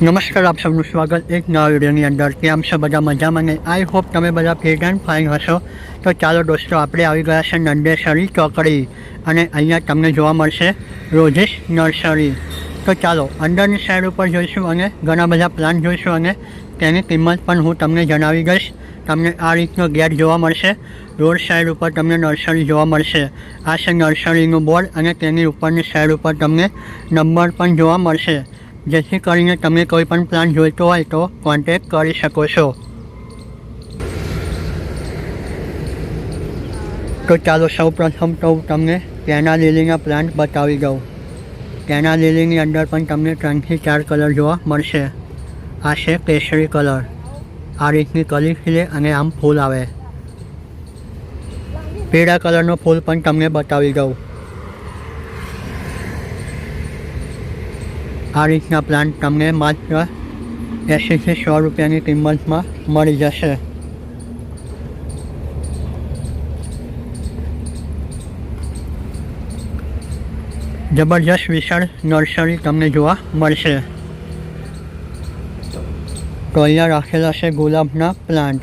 નમસ્કાર, આપ સૌનું સ્વાગત એક નવા વિડીયોની અંદર કેમ છો બધા મજામાં ને આઈ હોપ તમે બધા ફિટ એન્ડ ફાઇન હશો. તો ચાલો દોસ્તો, આપણે આવી ગયા છે નંદેસરી ચોકડી અને અહીંયા તમને જોવા મળશે રોજેશ નર્સરી. તો ચાલો, અંદરની સાઈડ ઉપર જોઈશું અને ઘણા બધા પ્લાન્ટ જોઈશું અને તેની કિંમત પણ હું તમને જણાવી ગઈશ તમને આ રીતનો ગેટ જોવા મળશે. રોડ સાઈડ ઉપર તમને નર્સરી જોવા મળશે. આ છે નર્સરીનું બોર્ડ અને તેની ઉપરની સાઈડ ઉપર તમને નંબર પણ જોવા મળશે. જેથી કરીને તમે કોઈ પણ પ્લાન જોઈતો હોય તો કોન્ટેક કરી શકો છો. તો ચાલો સૌ પ્રથમ તો હું તમને કેના લીલીના પ્લાન્ટ બતાવી દઉં. કેના લીલીની અંદર પણ તમને ત્રણથી ચાર કલર જોવા મળશે. આ છે કેસરી કલર આ રીતની કલી ખીલે અને આમ ફૂલ આવે. પીળા કલરનો ફૂલ પણ તમને બતાવી દઉં. આ રીતના પ્લાન્ટ તમને માત્ર એંસીથી સો રૂપિયાની કિંમતમાં મળી જશે. જબરજસ્ત વિશાળ નર્સરી તમને જોવા મળશે. તો અહીંયા રાખેલા છે ગુલાબના પ્લાન્ટ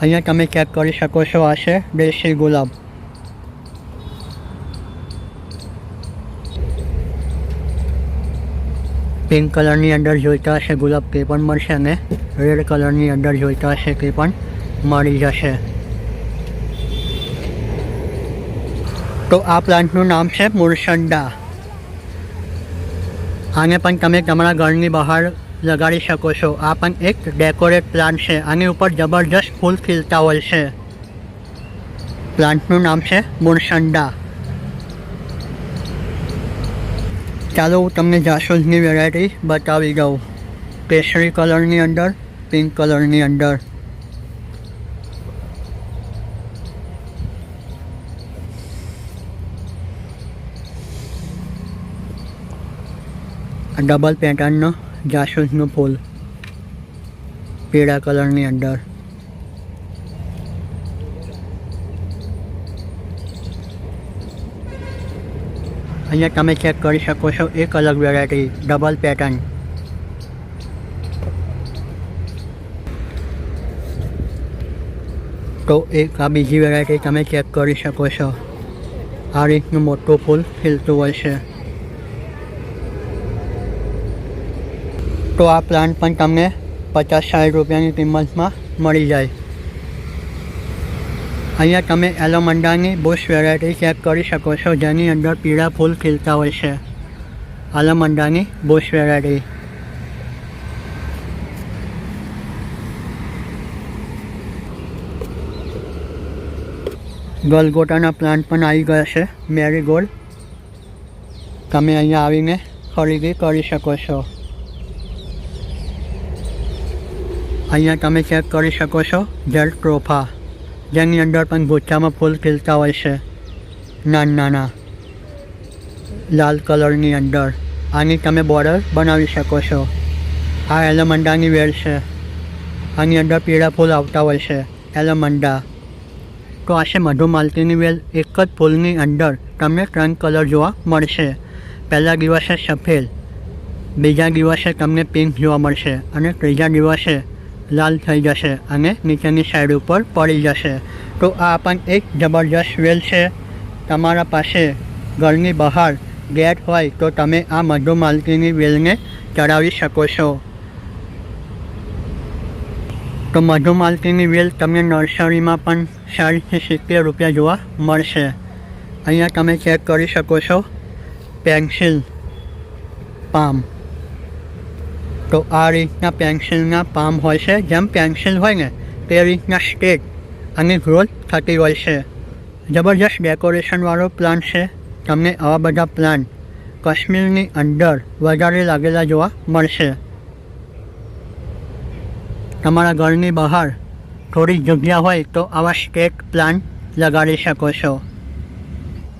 અહીંયા તમે ચેક કરી શકો છો, આ છે દેશી ગુલાબ. પિંક કલરની અંદર જોઈતા હશે, ગુલાબ તે પણ મળશે અને રેડ કલરની અંદર જોઈતા હશે તે પણ મળી જશે. તો આ પ્લાન્ટનું નામ છે મુરસંડા આને પણ તમે તમારા ઘરની બહાર લગાડી શકો છો. આ પણ એક ડેકોરેટ પ્લાન્ટ છે. આની ઉપર જબરજસ્ત ફૂલ ખીલતા હોય છે. પ્લાન્ટનું નામ છે મુરસંડા ચાલો હું તમને જાસૂદની વેરાયટી બતાવી દઉં. કેસરી કલરની અંદર પિંક કલરની અંદર. ડબલ પેટર્નનો જાસૂદનું ફૂલ. પીળા કલરની અંદર. અહીંયા તમે ચેક કરી શકો છો, એક અલગ વેરાયટી ડબલ પેટર્ન તો એક આ બીજી વેરાયટી તમે ચેક કરી શકો છો. આ રીતનું મોટું ફૂલ ખીલતું હોય છે. તો આ પ્લાન્ટ પણ તમને પચાસ સાઠ રૂપિયાની કિંમતમાં મળી જાય. અહીંયા તમે એલોમંડાની બુશ વેરાયટી ચેક કરી શકો છો, જેની અંદર પીળા ફૂલ ખીલતા હોય છે. એલોમંડાની બુશ વેરાયટી. ગલગોટાના પ્લાન્ટ પણ આવી ગયા છે, મેરીગોલ્ડ. તમે અહીંયા આવીને ખરીદી કરી શકો છો. અહીંયા તમે ચેક કરી શકો છો, જેલ ટ્રોફા. જેની અંદર પણ ગોચામાં ફૂલ ખીલતા હોય છે. નાના નાના. લાલ કલરની અંદર. આની તમે બોર્ડર બનાવી શકો છો. આ એલોમંડાની વેલ છે. આની અંદર પીળા ફૂલ આવતા હોય છે. એલોમંડા. તો આ છે મધુમાલતીની વેલ. એક જ ફૂલની અંદર તમને ત્રણ કલર જોવા મળશે. પહેલા દિવસે સફેદ, બીજા દિવસે તમને પિંક જોવા મળશે અને ત્રીજા દિવસે લાલ થઈ જશે અને નીચેની સાઈડ ઉપર પડી જશે. તો આ પણ એક જબરજસ્ત વેલ છે. તમારા પાસે ઘરની બહાર ગેટ હોય તો તમે આ મધુમાલતીની વેલને ચડાવી શકો છો. તો મધુમાલતીની વેલ તમને નર્સરીમાં પણ સાઠથી સિત્તેર રૂપિયા જોવા મળશે. અહીંયા તમે ચેક કરી શકો છો. પેન્સિલ પામ તો આ રીતના પેન્સિલના પામ હોય છે, જેમ પેન્સિલ હોય ને, તે રીતના સ્ટેક અને ગ્રોથ થતી હોય છે. જબરજસ્ત ડેકોરેશનવાળો પ્લાન છે. તમને આવા બધા પ્લાન કાશ્મીરની અંદર વધારે લાગેલા જોવા મળશે. તમારા ઘરની બહાર થોડી જગ્યા હોય તો આવા સ્ટેક પ્લાન લગાડી શકો છો.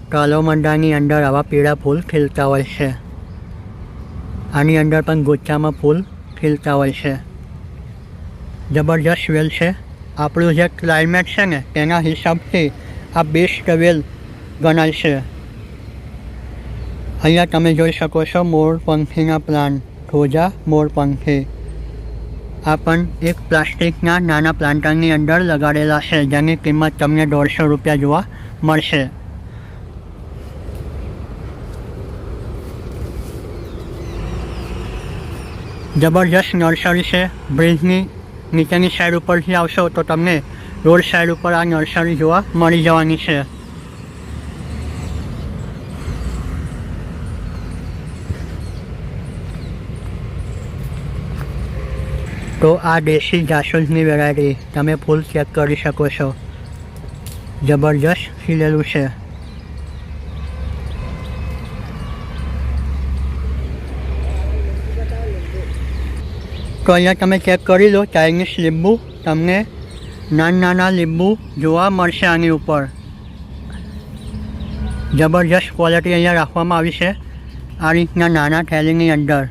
કાલો મંડાની અંદર આવા પીળા ફૂલ ખીલતા હોય છે. આની અંદર પણ ગુચ્છામાં ફૂલ ખીલતા હોય છે. જબરજસ્ત વેલ છે. આપણું જે ક્લાઇમેટ છે ને, તેના હિસાબથી આ બેસ્ટ વેલ ગણાય છે. અહીંયા તમે જોઈ શકો છો મોરપંખીના પ્લાન્ટ, ધોજા મોરપંખી આ પણ એક પ્લાસ્ટિકના નાના પ્લાન્ટરની અંદર લગાડેલા છે, જેની કિંમત તમને દોઢસો રૂપિયા જોવા મળશે. જબરજસ્ત નર્સરી છે, બ્રિજની નીચેની સાઈડ ઉપરથી આવશો તો તમને રોડ સાઈડ ઉપર આ નર્સરી જોવા મળી જવાની છે. તો આ દેશી જાસૂદની વેરાયટી તમે ફૂલ ચેક કરી શકો છો. જબરજસ્ત ખીલેલું છે. તો અહીંયા તમે ચેક કરી લો ચાઇનીઝ લીંબુ તમને નાના નાના લીંબુ જોવા મળશે આની ઉપર. જબરજસ્ત ક્વોલિટી અહીંયા રાખવામાં આવી છે, આ રીતના નાના થેલીની અંદર.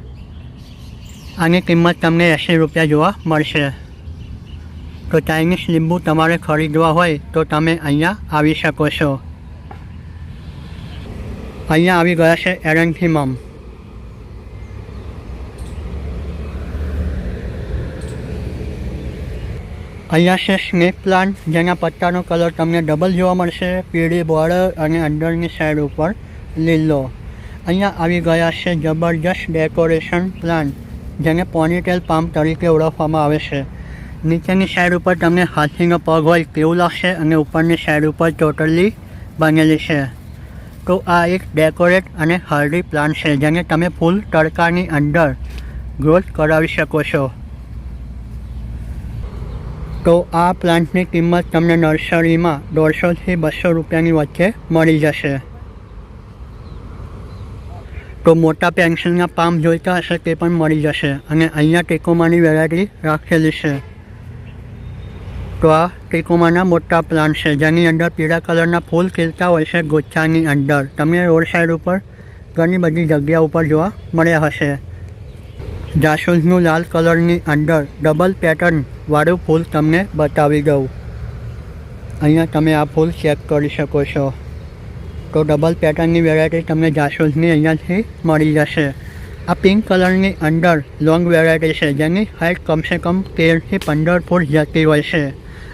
આની કિંમત તમને એંસી રૂપિયા જોવા મળશે. તો ચાઇનીઝ લીંબુ તમારે ખરીદવા હોય તો તમે અહીંયા આવી શકો છો. અહીંયા આવી ગયા છે એરન્થીમમ અહીંયા છે સ્નેક પ્લાન્ટ, જેના પત્તાનો કલર તમને ડબલ જોવા મળશે, પીળી બોર્ડર અને અંદરની સાઈડ ઉપર લીલો. અહીંયા આવી ગયા છે જબરજસ્ત ડેકોરેશન પ્લાન્ટ, જેને પોનીટેલ પામ તરીકે ઓળખવામાં આવે છે. નીચેની સાઈડ ઉપર તમને હાથીનો પગ હોય તેવું લાગશે અને ઉપરની સાઈડ ઉપર ટોટલી બનેલી છે. તો આ એક ડેકોરેટ અને હળદી પ્લાન્ટ છે, જેને તમે ફૂલ તડકાની અંદર ગ્રોથ કરાવી શકો છો. તો આ પ્લાન્ટની કિંમત તમને નર્સરીમાં દોઢસોથી બસો રૂપિયાની વચ્ચે મળી જશે. તો મોટા પેન્સિલના પામ જોઈતા હશે તે પણ મળી જશે અને અહીંયા ટેકોમાની વેરાયટી રાખેલી છે. તો આ ટેકોમાના મોટા પ્લાન્ટ છે, જેની અંદર પીળા કલરના ફૂલ ખીલતા હોય છે ગુચ્છાની અંદર. તમને રોડ સાઈડ ઉપર ઘણી બધી જગ્યા ઉપર જોવા મળ્યા હશે. જાસૂદનું લાલ કલરની અંદર ડબલ પેટર્ન વાળું ફૂલ તમને બતાવી દઉં. અહીંયા તમે આ ફૂલ ચેક કરી શકો છો. તો ડબલ પેટર્નની વેરાયટી તમને જાસૂદની અહીંયાથી મળી જશે. આ પિંક કલરની અંદર લોંગ વેરાયટી છે, જેની હાઇટ કમસે કમ તેરથી પંદર ફૂટ જતી હોય છે.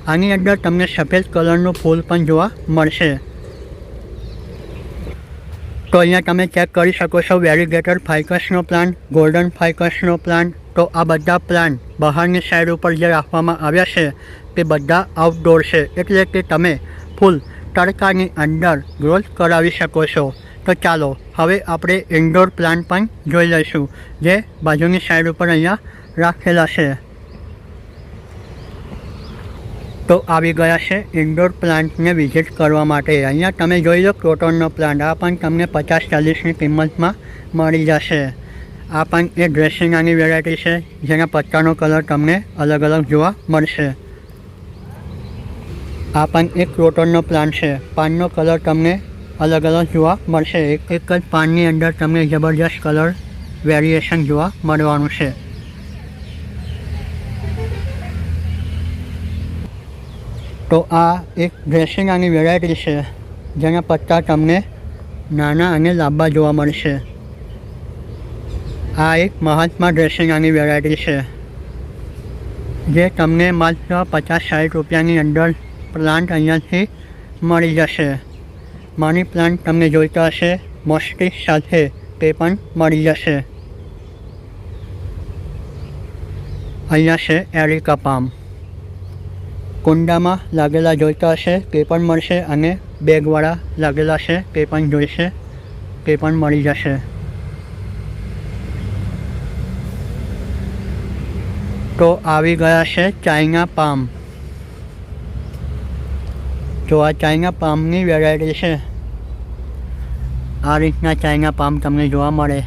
આની અંદર તમને સફેદ કલરનું ફૂલ પણ જોવા મળશે. તો અહીંયા તમે ચેક કરી શકો છો વેરીગેટર ફાઇકસનો પ્લાન ગોલ્ડન ફાઇકસનો પ્લાન તો આ બધા પ્લાન બહારની સાઈડ ઉપર જે રાખવામાં આવ્યા છે, તે બધા આઉટડોર છે. એટલે કે તમે ફૂલ તડકાની અંદર ગ્રોથ કરાવી શકો છો. તો ચાલો, હવે આપણે ઇન્ડોર પ્લાન્ટ પણ જોઈ લઈશું, જે બાજુની સાઈડ ઉપર અહીંયા રાખેલા છે. તો આવી ગયા છે. ઇન્ડોર પ્લાન્ટને વિઝિટ કરવા માટે. અહીંયા તમે જોઈ લો ક્રોટોનનો પ્લાન્ટ આ પણ તમને પચાસ ચાલીસની કિંમતમાં મળી જશે. આ પણ એ ડ્રેસિંગાની વેરાયટી છે. જેના પત્તાનો કલર તમને અલગ અલગ જોવા મળશે. આ પણ એક ક્રોટોનનો પ્લાન્ટ છે. પાનનો કલર તમને અલગ અલગ જોવા મળશે. એક એક જ પાનની અંદર તમને જબરજસ્ત કલર વેરિએશન જોવા મળવાનું છે. તો આ એક ડ્રેસિંગાની વેરાયટી છે, જેના પત્તા તમને નાના અને લાંબા જોવા મળશે. આ એક મહાત્મા ડ્રેસિંગાની વેરાયટી છે, જે તમને માત્ર પચાસ સાઠ રૂપિયાની અંદર પ્લાન્ટ અહીંયાથી મળી જશે. મની પ્લાન્ટ તમને જોઈતા હશે મોસ્ટિક સાથે તે પણ મળી જશે. અહીંયા છે એરિકા પામ. કુંડામાં લાગેલા જોઈતા હશે, તે પણ મળશે અને બેગવાળા લાગેલા છે તે પણ જોઈશે, તે પણ મળી જશે. તો આવી ગયા છે ચાઇના પામ. તો આ ચાઇના પામની વેરાયટી છે, આ રીતના ચાઇના પામ તમને જોવા મળે.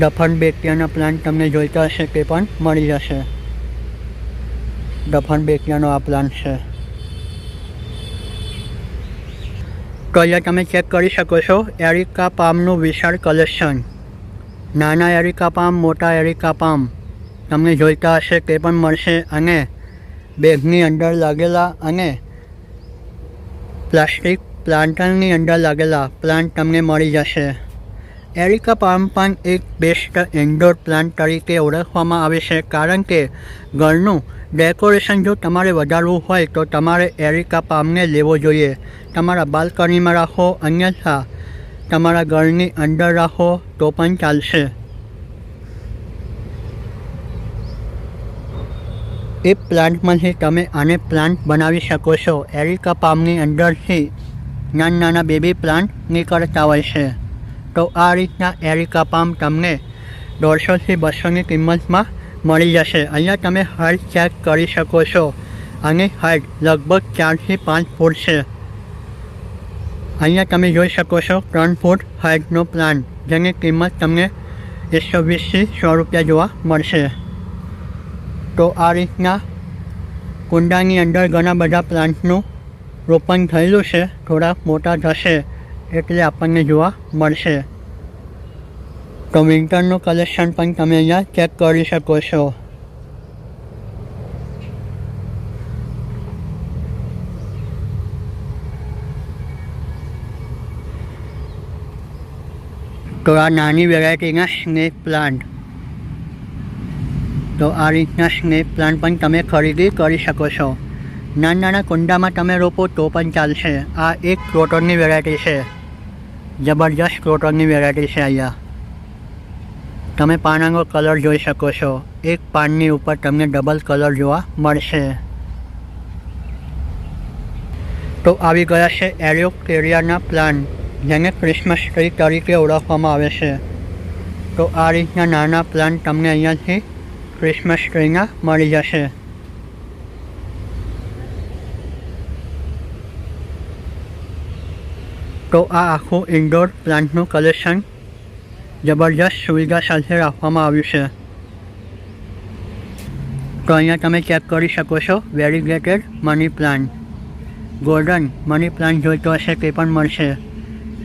ડફન બેકિયાના પ્લાન્ટ તમને જોઈતા હશે તે પણ મળી જશે. ડફન બેકિયાનો આ પ્લાન્ટ છે. તો અહીંયા તમે ચેક કરી શકો છો? એરિકા પામનું વિશાળ કલેક્શન નાના એરિકા પામ, મોટા એરિકા પામ. તમને જોઈતા હશે તે પણ મળશે અને બેગની અંદર લાગેલા અને પ્લાસ્ટિક પ્લાન્ટરની અંદર લાગેલા પ્લાન્ટ તમને મળી જશે. એરિકા પામ પણ એક બેસ્ટ ઇન્ડોર પ્લાન્ટ તરીકે ઓળખવામાં આવે છે, કારણ કે ઘરનું ડેકોરેશન જો તમારે વધારવું હોય તો તમારે એરિકા પામને લેવો જોઈએ. તમારા બાલ્કનીમાં રાખો, અન્યથા તમારા ઘરની અંદર રાખો તો પણ ચાલશે. એ પ્લાન્ટમાંથી તમે આને પ્લાન્ટ બનાવી શકો છો. એરિકા પામની અંદરથી નાના નાના બેબી પ્લાન્ટ નીકળતા હોય છે. તો આ રીતના એરિકા પામ તમને દોઢસોથી બસોની કિંમતમાં મળી જશે. અહીંયા તમે હાઇટ ચેક કરી શકો છો. અને હાઇટ લગભગ ચારથી પાંચ ફૂટ છે. અહીંયા તમે જોઈ શકો છો ત્રણ ફૂટ હાઇટનો પ્લાન્ટ જેની કિંમત તમને એકસો વીસથી સો રૂપિયા જોવા મળશે. તો આ રીતના કુંડાની અંદર ઘણા બધા પ્લાન્ટનું રોપણ થયેલું છે. થોડા મોટા થશે. એટલે આપણને જોવા મળશે. તો વિન્ટરનું કલેક્શન પણ તમે અહીંયા ચેક કરી શકો છો. તો આ નાની વેરાયટીના સ્નેક પ્લાન્ટ. તો આ રીતના સ્નેક પ્લાન્ટ પણ તમે ખરીદી કરી શકો છો. નાના નાના કુંડામાં તમે રોપો તો પણ ચાલશે. આ એક ક્રોટનની વેરાયટી છે. જબરજસ્ત ક્રોટનની વેરાયટી છે અહીંયા. તમે પાનાનો કલર જોઈ શકો છો. એક પાનની ઉપર તમને ડબલ કલર જોવા મળશે. તો આવી ગયા છે એરિયોક્ટેરિયાના પ્લાન્ટ જેને ક્રિસમસ ટ્રી તરીકે ઓળખવામાં આવે છે. તો આ રીતના નાના પ્લાન્ટ તમને અહીંયાથી ક્રિસમસ ટ્રીના મળી જશે. તો આ આખું ઇન્ડોર પ્લાન્ટનું કલેક્શન જબરજસ્ત સુવિધા સાથે રાખવામાં આવ્યું છે. તો અહીંયા તમે ચેક કરી શકો છો variegated money plant golden money plant જોઈતો હશે તે પણ મળશે.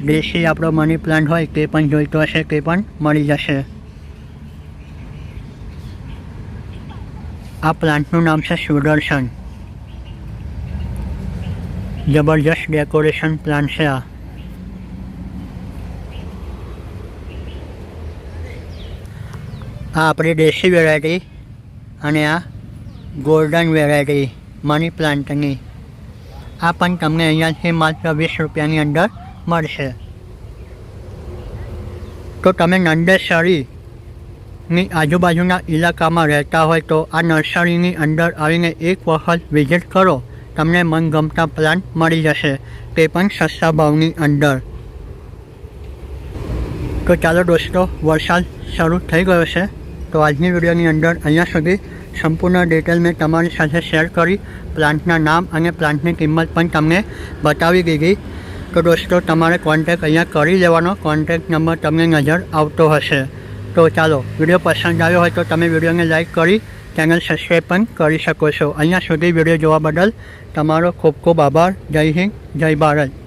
દેશી આપણો મની પ્લાન્ટ હોય તે પણ જોઈતો હશે તે પણ મળી જશે. આ પ્લાન્ટનું નામ છે સુદર્શન. જબરજસ્ત ડેકોરેશન પ્લાન્ટ છે આ. આ આપણી દેશી વેરાયટી અને આ ગોલ્ડન વેરાયટી મની પ્લાન્ટની આ પણ તમને અહીંયાથી માત્ર વીસ રૂપિયાની અંદર મળશે. તો તમે નંદેસરીની આજુબાજુના ઇલાકામાં રહેતા હોય તો આ નર્સરીની અંદર આવીને એક વખત વિઝિટ કરો. તમને મનગમતા પ્લાન્ટ મળી જશે. તે પણ સસ્તા ભાવની અંદર. તો ચાલો દોસ્તો, વરસાદ શરૂ થઈ ગયો છે. તો આજની વિડીયોની અંદર અહીંયા સુધી સંપૂર્ણ ડિટેલ મેં તમારી સાથે શેર કરી. પ્લાન્ટના નામ અને પ્લાન્ટની કિંમત પણ તમને બતાવી દીધી. તો દોસ્તો, તમારે કોન્ટેક અહીંયા કરી લેવાનો. કોન્ટેક નંબર તમને નજર આવતો હશે. તો ચાલો, વીડિયો પસંદ આવ્યો હોય તો તમે વિડીયોને લાઇક કરી ચેનલ સબસ્ક્રાઈબ પણ કરી શકો છો. અહીંયા સુધી વીડિયો જોવા બદલ તમારો ખૂબ ખૂબ આભાર. જય હિન્દ, જય ભારત.